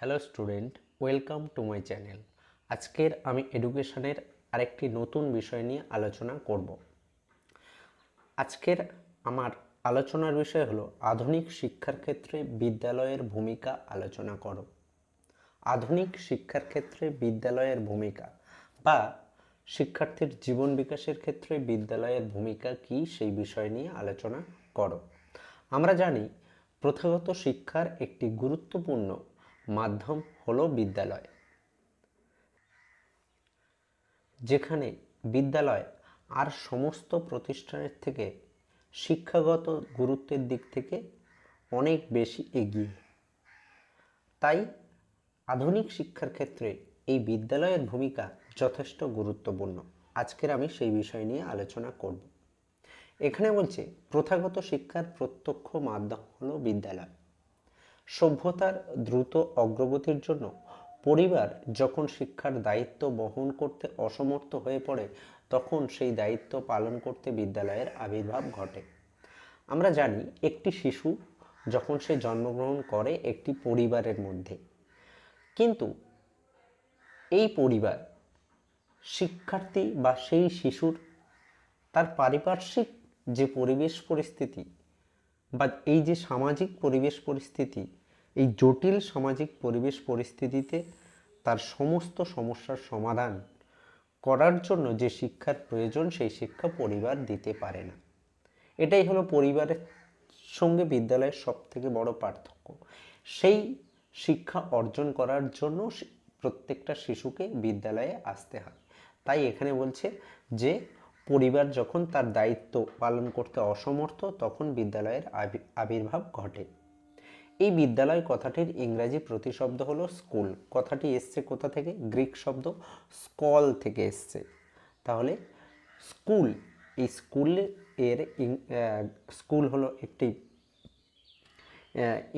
Hello student, welcome to my channel. আজকের আমি এডুকেশনের আরেকটি নতুন বিষয় নিয়ে আলোচনা করব। আজকের আমার আলোচনার বিষয় হলো, আধুনিক শিক্ষার ক্ষেত্রে বিদ্যালয়ের ভূমিকা আলোচনা করো। আধুনিক শিক্ষার ক্ষেত্রে বিদ্যালয়ের ভূমিকা বা শিক্ষার্থীর জীবন বিকাশের ক্ষেত্রে বিদ্যালয়ের ভূমিকা কি সেই বিষয় নিয়ে আলোচনা করো। আমরা জানি, প্রথাগত শিক্ষার একটি গুরুত্বপূর্ণ মাধ্যম হলো বিদ্যালয়। যেখানে বিদ্যালয় আর সমস্ত প্রতিষ্ঠানের থেকে শিক্ষাগত গুরুত্বের দিক থেকে অনেক বেশি এগিয়ে। তাই আধুনিক শিক্ষার ক্ষেত্রে এই বিদ্যালয়ের ভূমিকা যথেষ্ট গুরুত্বপূর্ণ। আজকের আমি সেই বিষয় নিয়ে আলোচনা করব। এখানে বলছে, প্রথাগত শিক্ষার প্রত্যক্ষ মাধ্যম হলো বিদ্যালয়। সভ্যতার দ্রুত অগ্রগতির জন্য পরিবার যখন শিক্ষার দায়িত্ব বহন করতে অসমর্থ হয়ে পড়ে, তখন সেই দায়িত্ব পালন করতে বিদ্যালয়ের আবির্ভাব ঘটে। আমরা জানি একটি শিশু যখন সে জন্মগ্রহণ করে একটি পরিবারের মধ্যে। কিন্তু এই পরিবার শিক্ষার্থী বা সেই শিশুর তার পারিপার্শ্বিক যে পরিবেশ পরিস্থিতি বা এই যে সামাজিক পরিবেশ পরিস্থিতি এই জটিল সামাজিক পরিবেশ পরিস্থিতিতে তার সমস্ত সমস্যার সমাধান করার জন্য যে শিক্ষার প্রয়োজন, সেই শিক্ষা পরিবার দিতে পারে না। এটাই হলো পরিবারের সঙ্গে বিদ্যালয়ের সব থেকে বড় পার্থক্য। সেই শিক্ষা অর্জন করার জন্য প্রত্যেকটা শিশুকে বিদ্যালয়ে আসতে হয়। তাই এখানে বলছে যে, পরিবার যখন তার দায়িত্ব পালন করতে অসমর্থ, তখন বিদ্যালয়ের আবির্ভাব ঘটে। এই বিদ্যালয় কথাটির ইংরাজি প্রতিশব্দ হলো স্কুল। কথাটি এসছে কোথা থেকে? গ্রিক শব্দ স্কল থেকে এসছে। তাহলে স্কুল, এই স্কুলের স্কুল হলো একটি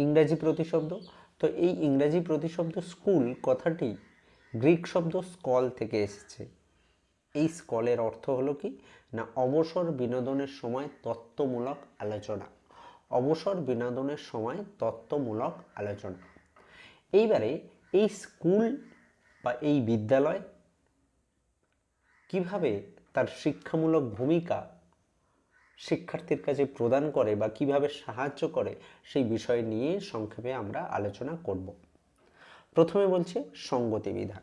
ইংরাজি প্রতিশব্দ। তো এই ইংরাজি প্রতিশব্দ স্কুল কথাটি গ্রিক শব্দ স্কল থেকে এসেছে। এই স্কলের অর্থ হলো কি? না অবসর বিনোদনের সময় তত্ত্বমূলক আলোচনা। অবসর বিনোদনের সময় তত্ত্বমূলক আলোচনা। এইবারে এই স্কুল বা এই বিদ্যালয় কীভাবে তার শিক্ষামূলক ভূমিকা শিক্ষার্থীর কাছে প্রদান করে বা কীভাবে সাহায্য করে সেই বিষয় নিয়ে সংক্ষেপে আমরা আলোচনা করব। প্রথমে বলছে সঙ্গতি বিধান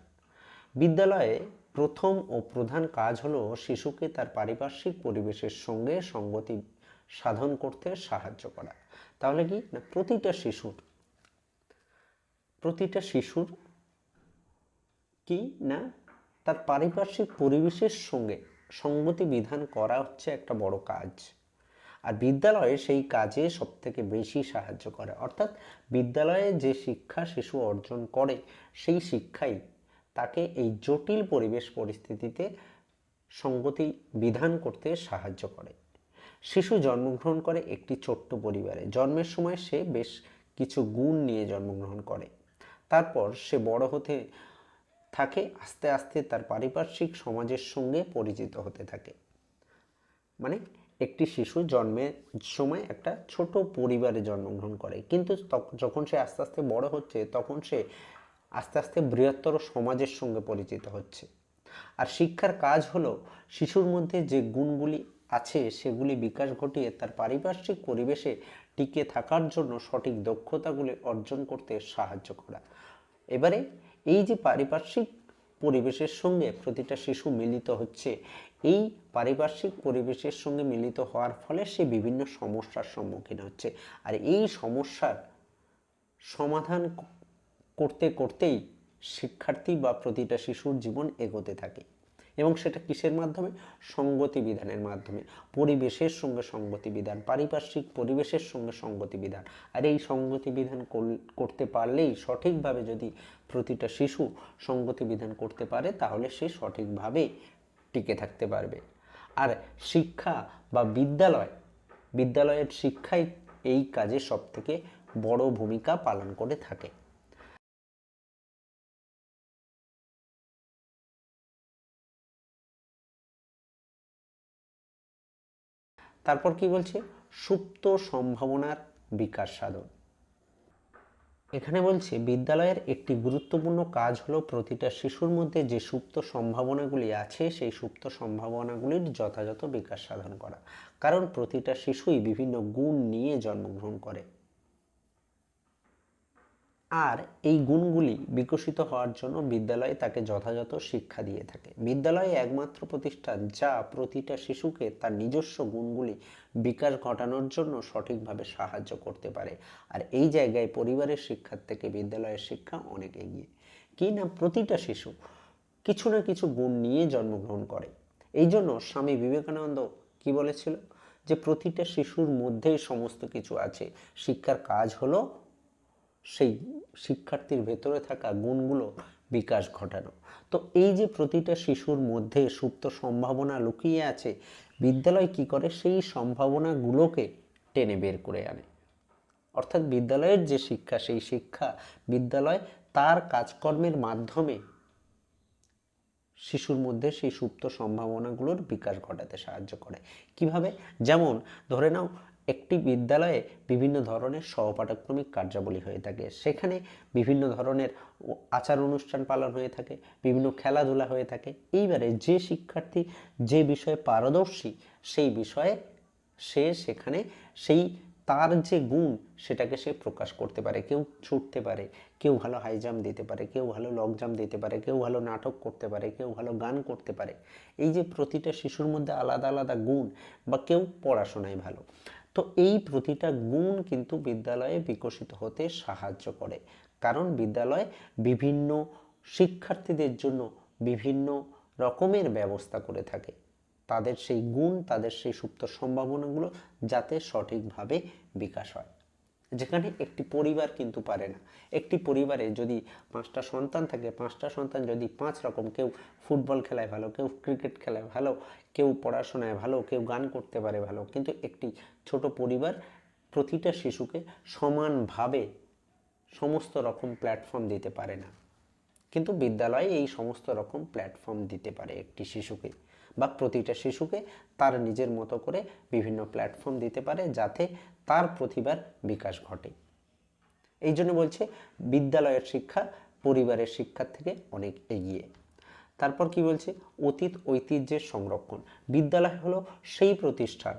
বিদ্যালয়ে প্রথম ও প্রধান কাজ হলো শিশুকে তার পারিপার্শ্বিক পরিবেশের সঙ্গে সঙ্গতি সাধন করতে সাহায্য করা। তাহলে কি? না, প্রতিটা শিশুর প্রতিটা শিশুর কি? না, তার পারিপার্শ্বিক পরিবেশের সঙ্গে সঙ্গতি বিধান করা হচ্ছে একটা বড় কাজ। আর বিদ্যালয়ে সেই কাজে সবথেকে বেশি সাহায্য করে। অর্থাৎ বিদ্যালয়ে যে শিক্ষা শিশু অর্জন করে, সেই শিক্ষাই তাকে এই জটিল পরিবেশ পরিস্থিতিতে সঙ্গতি বিধান করতে সাহায্য করে। শিশু জন্মগ্রহণ করে একটি ছোট্ট পরিবারে। জন্মের সময় সে বেশ কিছু গুণ নিয়ে জন্মগ্রহণ করে। তারপর সে বড় হতে থাকে, আস্তে আস্তে তার পারিপার্শ্বিক সমাজের সঙ্গে পরিচিত হতে থাকে। মানে একটি শিশু জন্মের সময় একটা ছোট পরিবারে জন্মগ্রহণ করে। কিন্তু যখন সে আস্তে আস্তে বড় হচ্ছে, তখন সে আস্তে আস্তে বৃহত্তর সমাজের সঙ্গে পরিচিত হচ্ছে। আর শিক্ষার কাজ হলো শিশুর মধ্যে যে গুণগুলি আছে, সেগুলি বিকাশ ঘটিয়ে তার পারিপার্শ্বিক পরিবেশে টিকে থাকার জন্য সঠিক দক্ষতাগুলি অর্জন করতে সাহায্য করা। এবারে এই যে পারিপার্শ্বিক পরিবেশের সঙ্গে প্রতিটা শিশু মিলিত হচ্ছে, এই পারিপার্শ্বিক পরিবেশের সঙ্গে মিলিত হওয়ার ফলে সে বিভিন্ন সমস্যার সম্মুখীন হচ্ছে। আর এই সমস্যার সমাধান করতে, করতেই শিক্ষার্থী বা প্রতিটা শিশুর জীবন এগোতে থাকে। এবং সেটা কিসের মাধ্যমে? সঙ্গতি বিধানের মাধ্যমে। পরিবেশের সঙ্গে সঙ্গতি বিধান পারিপার্শ্বিক পরিবেশের সঙ্গে সঙ্গতি বিধান আর এই সঙ্গতি বিধান করতে পারলেই সঠিকভাবে যদি প্রতিটা শিশু সঙ্গতি বিধান করতে পারে, তাহলে সে সঠিকভাবে টিকে থাকতে পারবে। আর শিক্ষা বা বিদ্যালয়, বিদ্যালয়ের শিক্ষাই এই কাজে সবথেকে বড় ভূমিকা পালন করে থাকে। তারপর কি বলছে? সুপ্ত সম্ভাবনার বিকাশ সাধন। এখানে বলছে, বিদ্যালয়ের একটি গুরুত্বপূর্ণ কাজ হলো প্রতিটা শিশুর মধ্যে যে সুপ্ত সম্ভাবনাগুলি আছে, সেই সুপ্ত সম্ভাবনাগুলির যথাযথ বিকাশ সাধন করা। কারণ প্রতিটা শিশুই বিভিন্ন গুণ নিয়ে জন্মগ্রহণ করে। আর এই গুণগুলি বিকশিত হওয়ার জন্য বিদ্যালয় তাকে যথাযথ শিক্ষা দিয়ে থাকে। বিদ্যালয় একমাত্র প্রতিষ্ঠান যা প্রতিটা শিশুকে তার নিজস্ব গুণগুলি বিকাশ ঘটানোর জন্য সঠিকভাবে সাহায্য করতে পারে। আর এই জায়গায় পরিবারের শিক্ষার থেকে বিদ্যালয়ের শিক্ষা অনেক এগিয়ে। কি না প্রতিটা শিশু কিছু না কিছু গুণ নিয়ে জন্মগ্রহণ করে। এই জন্য স্বামী বিবেকানন্দ কি বলেছিল? যে প্রতিটা শিশুর মধ্যেই সমস্ত কিছু আছে। শিক্ষার কাজ হলো সেই শিক্ষার্থীর ভেতরে থাকা গুণগুলো বিকাশ ঘটানো। তো এই যে প্রতিটা শিশুর মধ্যে সুপ্ত সম্ভাবনা লুকিয়ে আছে, বিদ্যালয় কি করে? সেই সম্ভাবনাগুলোকে টেনে বের করে আনে। অর্থাৎ বিদ্যালয়ের যে শিক্ষা, সেই শিক্ষা বিদ্যালয় তার কাজকর্মের মাধ্যমে শিশুর মধ্যে সেই সুপ্ত সম্ভাবনাগুলোর বিকাশ ঘটাতে সাহায্য করে। কীভাবে? যেমন, ধরে নাও একটি বিদ্যালয়ে বিভিন্ন ধরনের সহপাঠক্রমিক কার্যাবলী হয়ে থাকে। সেখানে বিভিন্ন ধরনের আচার অনুষ্ঠান পালন হয়ে থাকে, বিভিন্ন খেলাধুলা হয়ে থাকে। এইবারে যে শিক্ষার্থী যে বিষয়ে পারদর্শী সেই বিষয়ে সে সেখানে সেই তার যে গুণ সেটাকে সে প্রকাশ করতে পারে। কেউ ছুটতে পারে, কেউ ভালো হাই জাম্প দিতে পারে, কেউ ভালো লং জাম্প দিতে পারে, কেউ ভালো নাটক করতে পারে, কেউ ভালো গান করতে পারে। এই যে প্রতিটা শিশুর মধ্যে আলাদা আলাদা গুণ বা কেউ পড়াশোনায় ভালো। তো এই প্রতিটা গুণ কিন্তু বিদ্যালয়ে বিকশিত হতে সাহায্য করে। কারণ বিদ্যালয় বিভিন্ন শিক্ষার্থীদের জন্য বিভিন্ন রকমের ব্যবস্থা করে থাকে। তাদের সেই গুণ, তাদের সেই সুপ্ত সম্ভাবনাগুলো যাতে সঠিকভাবে বিকাশ হয়। যেখানে একটি পরিবার কিন্তু পারে না। একটি পরিবারে যদি পাঁচটা সন্তান থাকে, পাঁচটা সন্তান যদি পাঁচ রকম, কেউ ফুটবল খেলায় ভালো, কেউ ক্রিকেট খেলায় ভালো, কেউ পড়াশোনায় ভালো, কেউ গান করতে পারে ভালো, কিন্তু একটি ছোট পরিবার প্রতিটা শিশুকে সমানভাবে সমস্ত রকম প্ল্যাটফর্ম দিতে পারে না। কিন্তু বিদ্যালয়ে এই সমস্ত রকম প্ল্যাটফর্ম দিতে পারে একটি শিশুকে বা প্রতিটা শিশুকে তার নিজের মতো করে বিভিন্ন প্ল্যাটফর্ম দিতে পারে যাতে তার প্রতিভার বিকাশ ঘটে। এই জন্য বলছে, বিদ্যালয়ের শিক্ষা পরিবারের শিক্ষার থেকে অনেক এগিয়ে। তারপর কি বলছে? অতীত ঐতিহ্যের সংরক্ষণ। বিদ্যালয় হলো সেই প্রতিষ্ঠান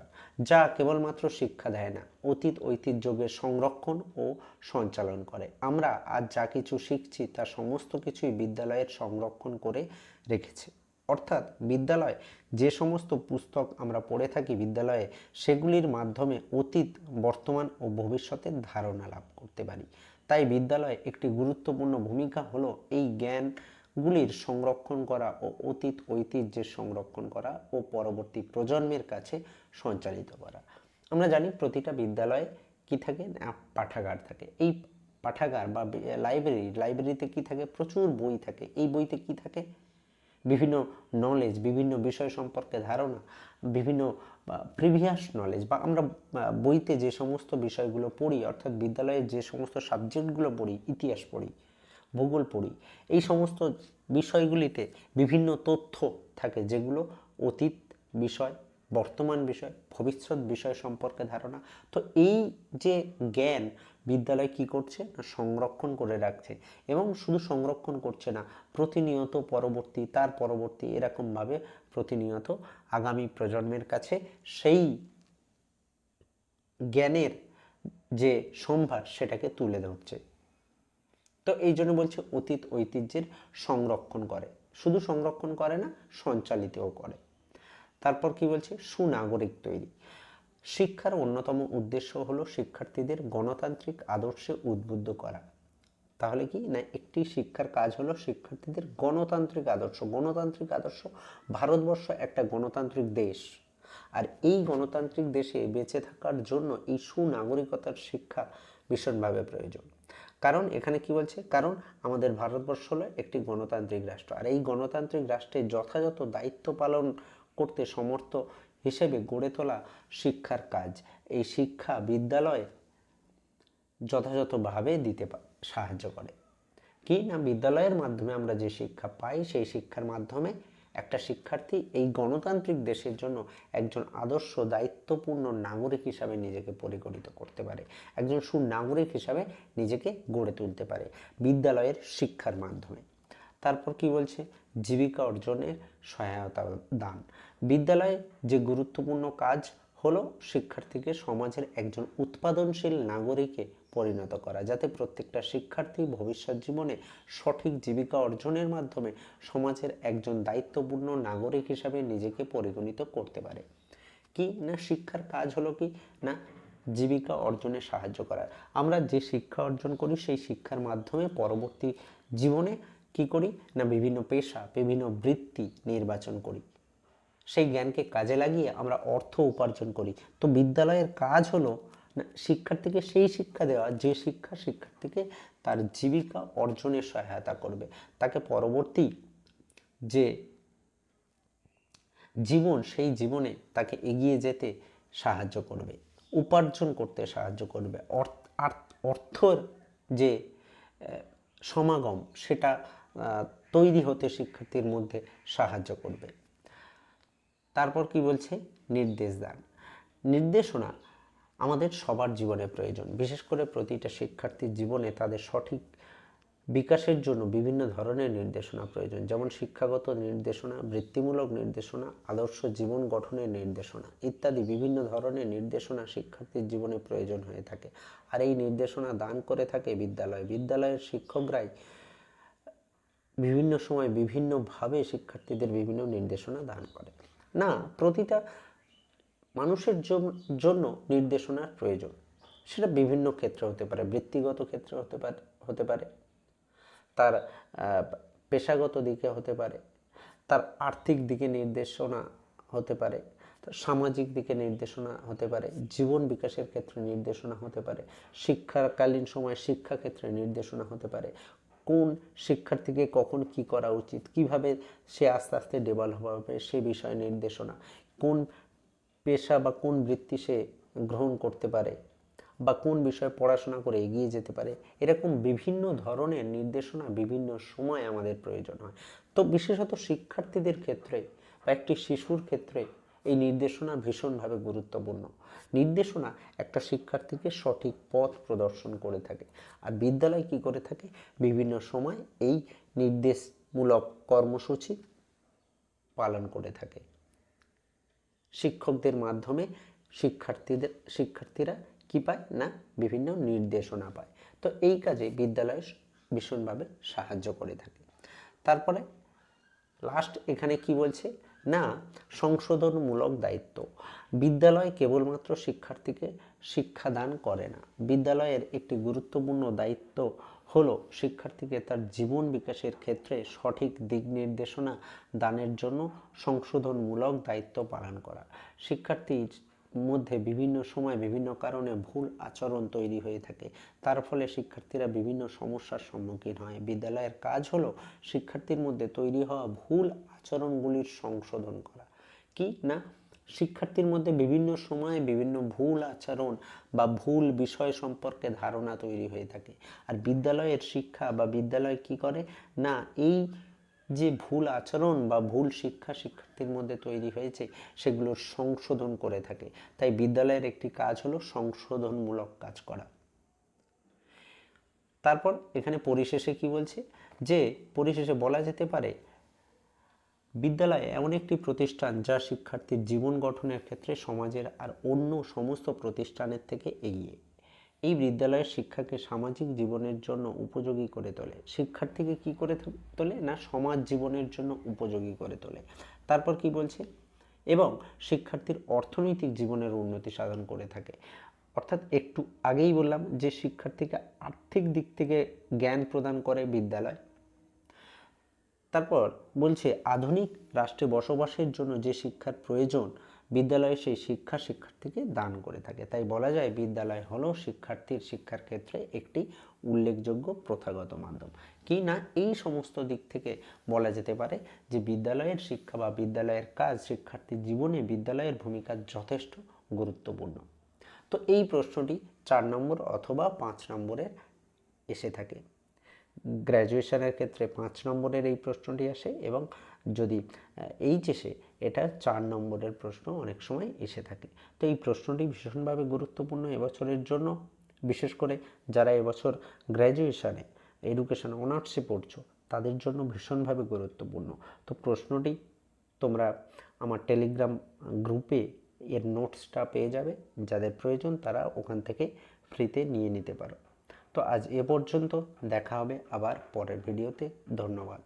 যা কেবলমাত্র শিক্ষা দেয় না, অতীত ঐতিহ্যকে সংরক্ষণ ও সঞ্চালন করে। আমরা আজ যা কিছু শিখছি তা সমস্ত কিছুই বিদ্যালয়ের সংরক্ষণ করে রেখেছে। অর্থাৎ বিদ্যালয়, যে সমস্ত পুস্তক আমরা পড়ে থাকি বিদ্যালয়ে, সেগুলির মাধ্যমে অতীত, বর্তমান ও ভবিষ্যতের ধারণা লাভ করতে পারি। তাই বিদ্যালয়ে একটি গুরুত্বপূর্ণ ভূমিকা হলো এই জ্ঞানগুলির সংরক্ষণ করা ও অতীত ঐতিহ্যের সংরক্ষণ করা ও পরবর্তী প্রজন্মের কাছে সঞ্চালিত করা। আমরা জানি প্রতিটা বিদ্যালয়ে কি থাকে? না, পাঠাগার থাকে। এই পাঠাগার বা লাইব্রেরি লাইব্রেরিতে কি থাকে? প্রচুর বই থাকে। এই বইতে কি থাকে? বিভিন্ন নলেজ বিভিন্ন বিষয় সম্পর্কে ধারণা, বিভিন্ন প্রিভিয়াস নলেজ বা আমরা বইতে যে সমস্ত বিষয়গুলো পড়ি, অর্থাৎ বিদ্যালয়ে যে সমস্ত সাবজেক্টগুলো পড়ি, ইতিহাস পড়ি, ভূগোল পড়ি, এই সমস্ত বিষয়গুলিতে বিভিন্ন তথ্য থাকে যেগুলো অতীত বিষয় বর্তমান বিষয়, ভবিষ্যৎ বিষয় সম্পর্কে ধারণা। তো এই যে জ্ঞান বিদ্যালয় কি করছে? না, সংরক্ষণ করে রাখছে। এবং শুধু সংরক্ষণ করছে না, প্রতিনিয়ত পরবর্তী, তার পরবর্তী এরকমভাবে প্রতিনিয়ত আগামী প্রজন্মের কাছে সেই জ্ঞানের যে সম্ভার, সেটাকে তুলে ধরছে। তো এই জন্য বলছে অতীত ঐতিহ্যের সংরক্ষণ করে। শুধু সংরক্ষণ করে না, সঞ্চালিতও করে। তারপর কি বলছে? সুনাগরিক তৈরি। শিক্ষার অন্যতম উদ্দেশ্য হলো শিক্ষার্থীদের গণতান্ত্রিক আদর্শে উদ্বুদ্ধ করা। তাহলে কি? না, একটি শিক্ষার কাজ হলো শিক্ষার্থীদের গণতান্ত্রিক আদর্শ। গণতান্ত্রিক আদর্শ ভারতবর্ষ একটা গণতান্ত্রিক দেশ। আর এই গণতান্ত্রিক দেশে বেঁচে থাকার জন্য এই সুনাগরিকতার শিক্ষা ভীষণভাবে প্রয়োজন। কারণ এখানে কি বলছে? কারণ আমাদের ভারতবর্ষ হলো একটি গণতান্ত্রিক রাষ্ট্র। আর এই গণতান্ত্রিক রাষ্ট্রে যথাযথ দায়িত্ব পালন করতে সমর্থ হিসেবে গড়ে তোলা শিক্ষার কাজ। এই শিক্ষা বিদ্যালয়ে যথাযথভাবে দিতে সাহায্য করে। কি না বিদ্যালয়ের মাধ্যমে আমরা যে শিক্ষা পাই, সেই শিক্ষার মাধ্যমে একটা শিক্ষার্থী এই গণতান্ত্রিক দেশের জন্য একজন আদর্শ, দায়িত্বপূর্ণ নাগরিক হিসাবে নিজেকে পরিগণিত করতে পারে। একজন সুনাগরিক হিসাবে নিজেকে গড়ে তুলতে পারে বিদ্যালয়ের শিক্ষার মাধ্যমে। তারপর কি বলছে? জীবিকা অর্জনের সহায়তা দান। বিদ্যালয়ে যে গুরুত্বপূর্ণ কাজ হলো শিক্ষার্থীকে সমাজের একজন উৎপাদনশীল নাগরিকে পরিণত করা, যাতে প্রত্যেকটা শিক্ষার্থী ভবিষ্যৎ জীবনে সঠিক জীবিকা অর্জনের মাধ্যমে সমাজের একজন দায়িত্বপূর্ণ নাগরিক হিসাবে নিজেকে পরিগণিত করতে পারে। কি না শিক্ষার কাজ হলো কি? না জীবিকা অর্জনে সাহায্য করা আমরা যে শিক্ষা অর্জন করি, সেই শিক্ষার মাধ্যমে পরবর্তী জীবনে কি করি না বিভিন্ন পেশা, বিভিন্ন বৃত্তি নির্বাচন করি। সেই জ্ঞানকে কাজে লাগিয়ে আমরা অর্থ উপার্জন করি। তো বিদ্যালয়ের কাজ হলো শিক্ষার্থীকে সেই শিক্ষা দেওয়া, যে শিক্ষা শিক্ষার্থীকে তার জীবিকা অর্জনে সহায়তা করবে। তাকে পরবর্তী যে জীবন, সেই জীবনে তাকে এগিয়ে যেতে সাহায্য করবে, উপার্জন করতে সাহায্য করবে। অর্থ অর্থর যে সমাগম, সেটা তৈরি হতে শিক্ষার্থীর মধ্যে সাহায্য করবে। তারপর কি বলছে? নির্দেশ দান। নির্দেশনা আমাদের সবার জীবনে প্রয়োজন। বিশেষ করে প্রতিটা শিক্ষার্থীর জীবনে তাদের সঠিক বিকাশের জন্য বিভিন্ন ধরনের নির্দেশনা প্রয়োজন। যেমন শিক্ষাগত নির্দেশনা, বৃত্তিমূলক নির্দেশনা, আদর্শ জীবন গঠনের নির্দেশনা ইত্যাদি বিভিন্ন ধরনের নির্দেশনা শিক্ষার্থীর জীবনে প্রয়োজন হয়ে থাকে। আর এই নির্দেশনা দান করে থাকে বিদ্যালয়। বিদ্যালয়ের শিক্ষকরাই বিভিন্ন সময় বিভিন্নভাবে শিক্ষার্থীদের বিভিন্ন নির্দেশনা দান করে। না, প্রতিটা মানুষের জন্য নির্দেশনার প্রয়োজন। সেটা বিভিন্ন ক্ষেত্রে হতে পারে, বৃত্তিগত ক্ষেত্রে হতে পারে হতে পারে। তার পেশাগত দিকে হতে পারে। তার আর্থিক দিকে নির্দেশনা হতে পারে। তার সামাজিক দিকে নির্দেশনা হতে পারে। জীবন বিকাশের ক্ষেত্রে নির্দেশনা হতে পারে। শিক্ষাকালীন সময় শিক্ষা ক্ষেত্রে নির্দেশনা হতে পারে। কোন শিক্ষার্থীকে কখন কি করা উচিত? কীভাবে সে আস্তে আস্তে ডেভেলপ হবে সে বিষয়ে নির্দেশনা? কোন পেশা বা কোন বৃত্তি সে গ্রহণ করতে পারে? বা কোন বিষয়ে পড়াশোনা করে এগিয়ে যেতে পারে? এরকম বিভিন্ন ধরনের নির্দেশনা বিভিন্ন সময় আমাদের প্রয়োজন হয়। তো বিশেষত শিক্ষার্থীদের ক্ষেত্রে বা একটি শিশুর ক্ষেত্রে এই নির্দেশনা ভীষণভাবে গুরুত্বপূর্ণ। নির্দেশনা একটা শিক্ষার্থীকে সঠিক পথ প্রদর্শন করে থাকে। আর বিদ্যালয় কি করে থাকে? বিভিন্ন সময় এই নির্দেশমূলক কর্মসূচি পালন করে থাকে। শিক্ষকদের মাধ্যমে শিক্ষার্থীদের, শিক্ষার্থীরা কি পায় না? বিভিন্ন নির্দেশনা পায়। তো এই কাজে বিদ্যালয় ভীষণভাবে সাহায্য করে থাকে। তারপরে লাস্ট এখানে কি বলছে? না, সংশোধনমূলক দায়িত্ব। বিদ্যালয় কেবলমাত্র শিক্ষার্থীকে শিক্ষাদান করে না। বিদ্যালয়ের একটি গুরুত্বপূর্ণ দায়িত্ব হলো শিক্ষার্থীকে তার জীবন বিকাশের ক্ষেত্রে সঠিক দিক নির্দেশনা দানের জন্য সংশোধনমূলক দায়িত্ব পালন করা। শিক্ষার্থীর মধ্যে বিভিন্ন সময় বিভিন্ন কারণে ভুল আচরণ তৈরি হয়ে থাকে। তার ফলে শিক্ষার্থীরা বিভিন্ন সমস্যার সম্মুখীন হয়। বিদ্যালয়ের কাজ হলো শিক্ষার্থীর মধ্যে তৈরি হওয়া ভুল আচরণগুলির সংশোধন করা। কি? না, শিক্ষার্থীর মধ্যে বিভিন্ন সময়ে বিভিন্ন ভুল আচরণ বা ভুল বিষয় সম্পর্কে ধারণা তৈরি হয়ে থাকে। আর বিদ্যালয়ের শিক্ষা বা বিদ্যালয় কি করে? না, এই যে ভুল আচরণ বা ভুল শিক্ষা শিক্ষার্থীর মধ্যে তৈরি হয়েছে সেগুলোর সংশোধন করে থাকে। তাই বিদ্যালয়ের একটি কাজ হলো সংশোধনমূলক কাজ করা। তারপর এখানে পরিশেষে কি বলছে? যে পরিশেষে বলা যেতে পারে, বিদ্যালয় এমন একটি প্রতিষ্ঠান যা শিক্ষার্থীর জীবন গঠনের ক্ষেত্রে সমাজের আর অন্য সমস্ত প্রতিষ্ঠানের থেকে এগিয়ে। এই বিদ্যালয়ের শিক্ষাকে সামাজিক জীবনের জন্য উপযোগী করে তোলে। শিক্ষার্থীকে কি করে তোলে না সমাজ জীবনের জন্য উপযোগী করে তোলে? তারপর কি বলছে? এবং শিক্ষার্থীর অর্থনৈতিক জীবনের উন্নতি সাধন করে থাকে। অর্থাৎ একটু আগেই বললাম যে শিক্ষার্থীকে আর্থিক দিক থেকে জ্ঞান প্রদান করে বিদ্যালয়। তারপর বলছে আধুনিক রাষ্ট্রে বসবাসের জন্য যে শিক্ষার প্রয়োজন বিদ্যালয়ে সেই শিক্ষা শিক্ষার্থীকে দান করে থাকে। তাই বলা যায় বিদ্যালয় হলো শিক্ষার্থীর শিক্ষার ক্ষেত্রে একটি উল্লেখযোগ্য প্রথাগত মাধ্যম। কি না এই সমস্ত দিক থেকে বলা যেতে পারে যে বিদ্যালয়ের শিক্ষা বা বিদ্যালয়ের কাজ শিক্ষার্থীর জীবনে বিদ্যালয়ের ভূমিকা যথেষ্ট গুরুত্বপূর্ণ। তো এই প্রশ্নটি চার নম্বর অথবা পাঁচ নম্বরে এসে থাকে। গ্র্যাজুয়েশনের ক্ষেত্রে পাঁচ নম্বরের এই প্রশ্নটি আসে এবং যদি এইচএসে এটা চার নম্বরের প্রশ্ন অনেক সময় এসে থাকে। তো এই প্রশ্নটি ভীষণভাবে গুরুত্বপূর্ণ এবছরের জন্য। বিশেষ করে যারা এবছর গ্র্যাজুয়েশানে, এডুকেশন, অনার্সে পড়ছো, তাদের জন্য ভীষণভাবে গুরুত্বপূর্ণ। তো প্রশ্নটি তোমরা আমার টেলিগ্রাম গ্রুপে এর নোটসটা পেয়ে যাবে। যাদের প্রয়োজন তারা ওখান থেকে ফ্রিতে নিয়ে নিতে পারো। তো আজ এ পর্যন্ত দেখা হবে আবার পরের ভিডিওতে। ধন্যবাদ।